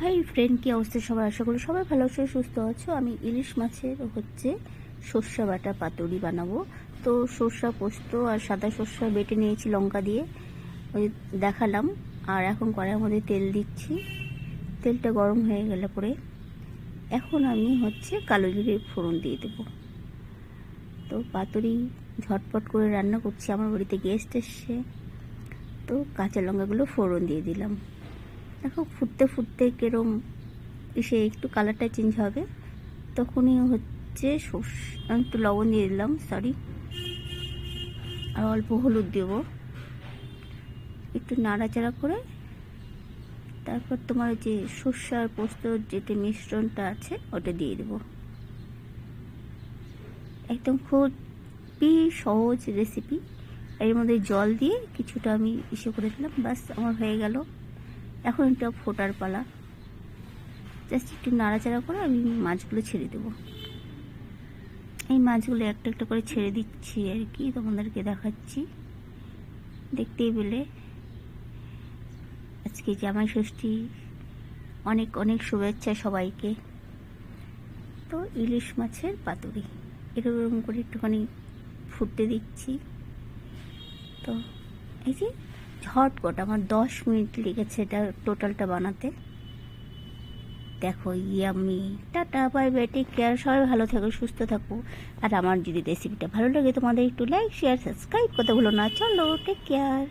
Hi friend, কি অবস্থা সবাই আশা করি সবাই ভালো আছো, সুস্থ আছো। আমি ইলিশ মাছের হচ্ছে সর্ষা বাটা পাতুরি বানাবো। তো সর্ষা পোস্ত আর সাদা সর্ষা বেটে নিয়েছি লঙ্কা দিয়ে। ওই দেখালাম। আর এখন কড়াইয়ের মধ্যে তেল দিচ্ছি। তেলটা গরম হয়ে গেলে পরে এখন আমি হচ্ছে কালো জিরে ফোড়ন দিয়ে দেবো। তো পাতুরি ঝটপট করে রান্না করছি। আমার বাড়িতে গেস্ট এসছে। তো কাঁচা লঙ্কাগুলো ফোড়ন দিয়ে দিলাম। দেখো ফুটতে ফুটতে কেরম এসে একটু কালারটা চেঞ্জ হবে, তখনই হচ্ছে আমি একটু লবণ দিয়ে দিলাম সরি আর অল্প হলুদ দেব। একটু নাড়াচাড়া করে, তারপর তোমার যে সর্ষে আর পোস্তর যেটা মিশ্রণটা আছে, ওটা দিয়ে দেবো। একদম খুবই সহজ রেসিপি এর মধ্যে জল দিয়ে কিছুটা আমি ইসে করে দিলাম বাস আমার হয়ে গেল। এখন এটা ফোটার পালা। জাস্ট একটু নাড়াচাড়া করে আমি মাছগুলো ছেড়ে দেবো। এই মাছগুলো একটা একটা করে ছেড়ে দিচ্ছি আর কি, তোমাদেরকে দেখাচ্ছি। দেখতেই পেলে। আজকে জামাই ষষ্ঠী, অনেক অনেক শুভেচ্ছা সবাইকে। তো ইলিশ মাছের পাতুরি, এরকম করে একটুখানি ফুটতে দিচ্ছি। তো এই যে ঝটপট আমার দশ মিনিট লেগেছে এটা টোটালটা বানাতে। দেখো, yummy. Tata, bye bye take care সবাই ভালো থাকো, সুস্থ থাকো। আর আমার যদি রেসিপিটা ভালো লাগে তোমাদের একটু লাইক শেয়ার সাবস্ক্রাইব করতে ভুলো না। চলো টেক কেয়ার